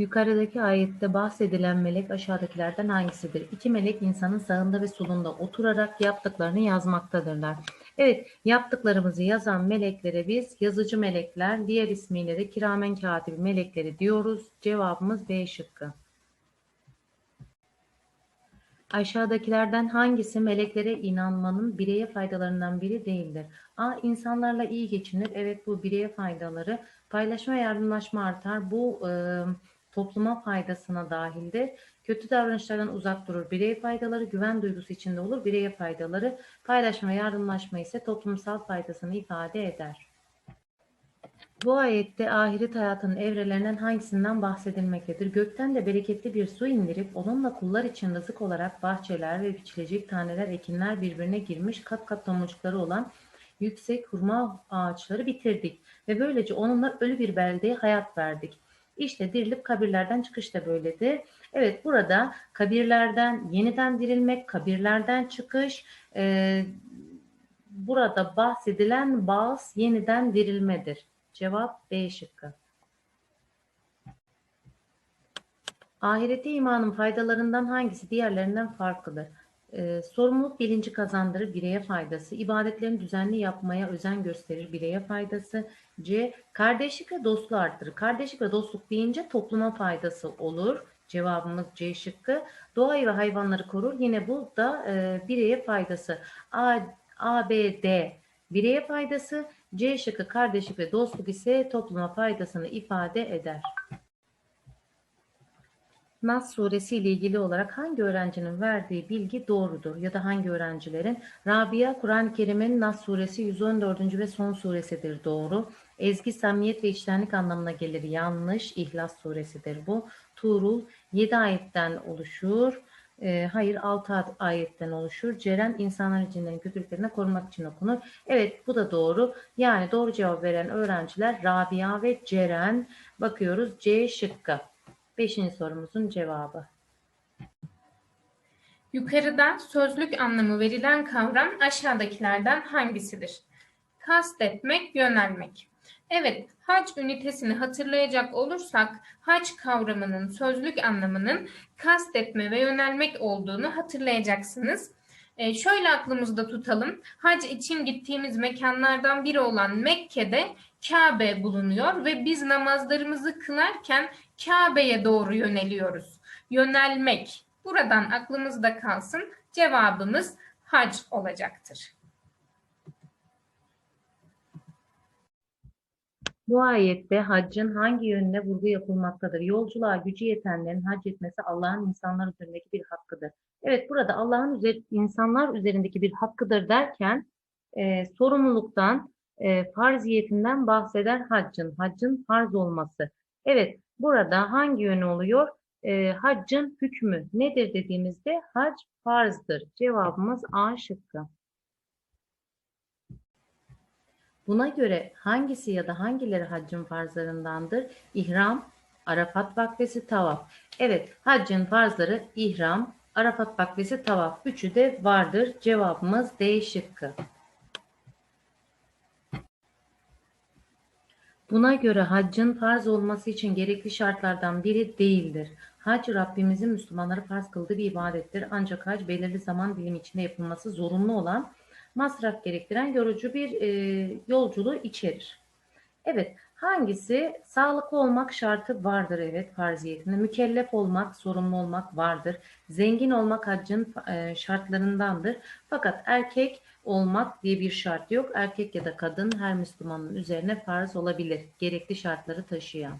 Yukarıdaki ayette bahsedilen melek aşağıdakilerden hangisidir? İki melek insanın sağında ve solunda oturarak yaptıklarını yazmaktadırlar. Evet, yaptıklarımızı yazan meleklere biz yazıcı melekler, diğer ismiyle de kiramen katibi melekleri diyoruz. Cevabımız B şıkkı. Aşağıdakilerden hangisi meleklere inanmanın bireye faydalarından biri değildir? A. İnsanlarla iyi geçinir. Evet bu bireye faydaları. Paylaşma yardımlaşma artar. Bu e, topluma faydasına dahildir. Kötü davranışlardan uzak durur. Bireye faydaları güven duygusu içinde olur. Bireye faydaları paylaşma yardımlaşma ise toplumsal faydasını ifade eder. Bu ayette ahiret hayatının evrelerinden hangisinden bahsedilmektedir? Gökten de bereketli bir su indirip onunla kullar için rızık olarak bahçeler ve biçilecek taneler, ekinler birbirine girmiş kat kat tomurcukları olan yüksek hurma ağaçları bitirdik ve böylece onunla ölü bir beldeye hayat verdik. İşte dirilip kabirlerden çıkış da böyledir. Evet burada kabirlerden yeniden dirilmek, kabirlerden çıkış, e, burada bahsedilen bağız yeniden dirilmedir. Cevap B şıkkı. Ahirete imanın faydalarından hangisi diğerlerinden farklıdır? Ee, sorumluluk bilinci kazandırır, bireye faydası. İbadetlerini düzenli yapmaya özen gösterir, bireye faydası. C. Kardeşlik ve dostluğu arttırır. Kardeşlik ve dostluk deyince topluma faydası olur. Cevabımız C şıkkı. Doğayı ve hayvanları korur. Yine bu da e, bireye faydası. A, A, B, D bireye faydası. C şıkkı kardeşlik ve dostluk ise topluma faydasını ifade eder. Nas suresi ile ilgili olarak hangi öğrencinin verdiği bilgi doğrudur ya da hangi öğrencilerin? Rabia Kur'an-ı Kerim'in Nas suresi 114. ve son suresidir doğru. Ezgi samimiyet ve içtenlik anlamına gelir yanlış. İhlas suresidir bu. Tuğrul 7 ayetten oluşur. E, hayır 6 ayetten oluşur. Ceren insanların cinlerin kötülüklerine korumak için okunur. Evet bu da doğru. Yani doğru cevap veren öğrenciler Rabia ve Ceren. Bakıyoruz C şıkkı. Beşinci sorumuzun cevabı. Yukarıda sözlük anlamı verilen kavram aşağıdakilerden hangisidir? Kastetmek, yönelmek. Evet, hac ünitesini hatırlayacak olursak hac kavramının sözlük anlamının kastetme ve yönelmek olduğunu hatırlayacaksınız. Ee, şöyle aklımızda tutalım. Hac için gittiğimiz mekanlardan biri olan Mekke'de Kabe bulunuyor ve biz namazlarımızı kılarken Kabe'ye doğru yöneliyoruz. Yönelmek. Buradan aklımızda kalsın. Cevabımız hac olacaktır. Bu ayette haccın hangi yönüne vurgu yapılmaktadır? Yolculuğa gücü yetenlerin hac etmesi Allah'ın insanlar üzerindeki bir hakkıdır. Evet burada Allah'ın üzer, insanlar üzerindeki bir hakkıdır derken e, sorumluluktan, e, farziyetinden bahseder haccın, haccın farz olması. Evet burada hangi yönü oluyor? E, haccın hükmü nedir dediğimizde hac farzdır. Cevabımız A şıkkı. Buna göre hangisi ya da hangileri haccın farzlarındandır? İhram, Arafat vakfesi, tavaf. Evet, haccın farzları ihram, Arafat vakfesi, tavaf. Üçü de vardır. Cevabımız D şıkkı. Buna göre haccın farz olması için gerekli şartlardan biri değildir. Hac Rabbimizin Müslümanlara farz kıldığı bir ibadettir. Ancak hac belirli zaman dilimi içinde yapılması zorunlu olan masraf gerektiren yorucu bir e, yolculuğu içerir. Evet, hangisi sağlıklı olmak şartı vardır evet farziyetinde. Mükellef olmak, sorumlu olmak vardır. Zengin olmak haccın e, şartlarındandır. Fakat erkek olmak diye bir şart yok. Erkek ya da kadın her Müslümanın üzerine farz olabilir. Gerekli şartları taşıyan.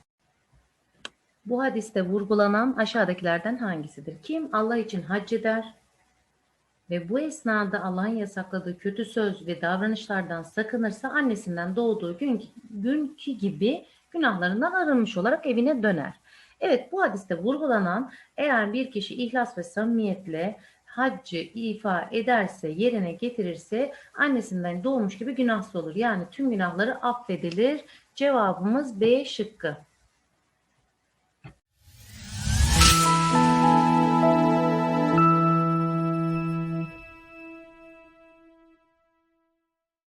Bu hadiste vurgulanan aşağıdakilerden hangisidir? Kim Allah için hac eder, ve bu esnada Allah'ın yasakladığı kötü söz ve davranışlardan sakınırsa annesinden doğduğu gün, günkü gibi günahlarından arınmış olarak evine döner. Evet bu hadiste vurgulanan eğer bir kişi ihlas ve samimiyetle haccı ifa ederse, yerine getirirse annesinden doğmuş gibi günahsız olur. Yani tüm günahları affedilir. Cevabımız B şıkkı.